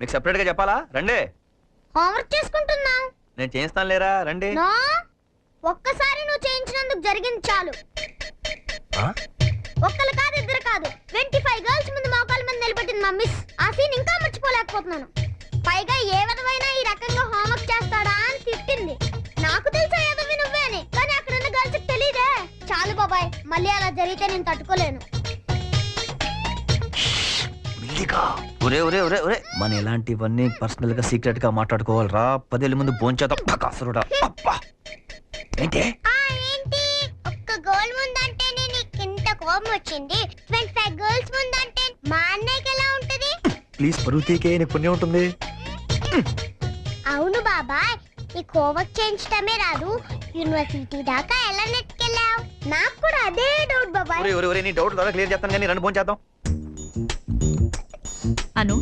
మీకు సెపరేట్గా చెప్పాలా? రండి. హోంవర్క్ చేసుకుంటున్నా నేను చేయిస్తాను లేరా? రండి. నో. ఒక్కసారి నువ్వు చేయించినందుకు జరిగింది చాలు. ఆ? ఒక్కరు కాదు ఇద్దరు కాదు. ట్వంటీ ఫైవ్ గర్ల్స్ ముందు మోకాల మీద నిలబెట్టింది మా మిస్ ఆ సీన్ ఇంకా మర్చిపోలేకపోతున్నాను. పైగా ఏ విధమైనా ఈ రకంగా హోంవర్క్ చేస్తాడా అని తిట్టింది. నాకు తెలుసా ఏదో నువ్వే అని కానీ అక్కడ ఉన్న గర్ల్స్ తెలియదే చాలు బాబాయ్ మళ్ళీ అలా జరిగితే నేను తట్టుకోలేను. మెల్లిగా. ఒరే ఒరే ఒరే ఒరే. మన ఇలాంటివన్నీ పర్సనల్గా సీక్రెట్గా మాట్లాడుకోవాలిరా పదేళ్ళ ముందు భోంచేద్దాం పకాసురుడా అబ్బా! ఏంటి? ఆ ఏంటి? ఒక్క గోల్ ముందంటే నీకు ఇంత కోపం వచ్చింది ట్వంటీ ఫైవ్ గర్ల్స్ ముందంటే మా అన్నయ్యకి ఎలా ఉంటది? ప్లీజ్ పరువు తీకే నీకు పుణ్యం ఉంటుంది. అవును బాబాయ్ ఈ హోంవర్క్ చేయించడమే రాదు. యూనివర్సిటీ దాకా ఎలా నెట్టుకెళ్ళావు? నాకు కూడా అదే డౌట్ బాబాయ్. ఒరే ఒరే ఒరే నీ డౌట్ ద్వారా క్లియర్ చేస్తాను కానీ రెండు భోంచేద్దాం అను